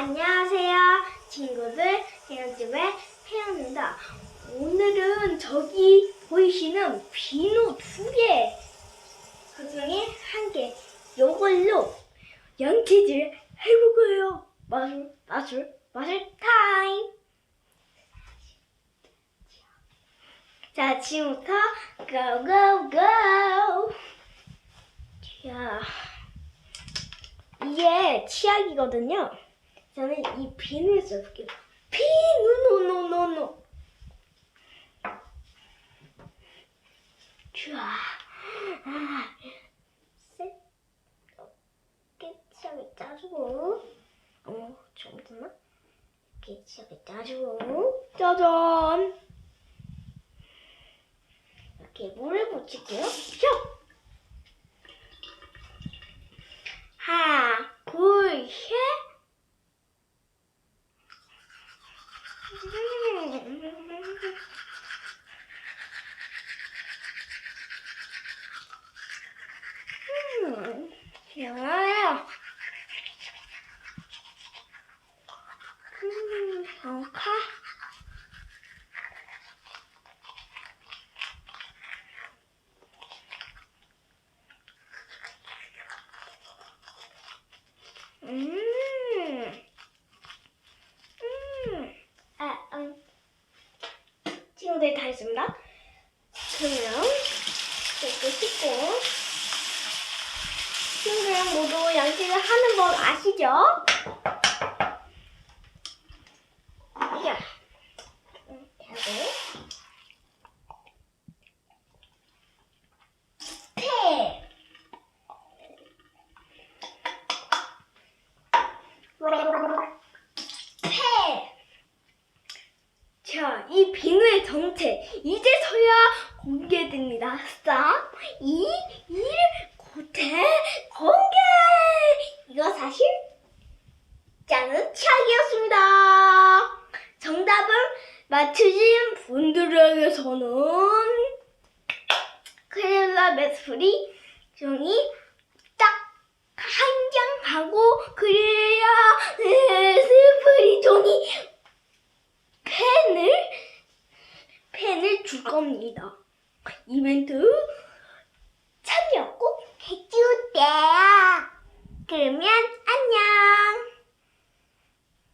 안녕하세요, 친구들. 태연집의 태연입니다. 오늘은 저기 보이시는 비누 두 개, 그 중에 한 개, 요걸로 양치질 해볼 거예요. 마술, 마술, 마술 타임! 자, 지금부터 go, go, go! 자, 이게 치약이거든요. 저는 이 비누를 써볼게요. 비누, 노, 노, 노, 노. 자, 하나, 셋. 이렇게 치약을 짜주고. 어머, 잘못했나? 이렇게 치약을 짜주고. 짜잔! 이렇게 물을 묻힐게요. 슉! 하나, 둘, 셋. 음, 좋아요. 음, 좋다. 친구들 다 했습니다. 그러면 이렇게 씻고 친구들 모두 양치를 하는 법 아시죠? 야, 음, 하고 태. 태. 비누의 정체 이제서야 공개됩니다. 3, 2, 1, 고태 공개! 이거 사실 짜는 착이었습니다. 정답을 맞추신 분들에게서는 크릴라 메스프리 종이 딱 한 장 하고 그래야 스프리 종이 펜을 펜을 줄 겁니다. 이벤트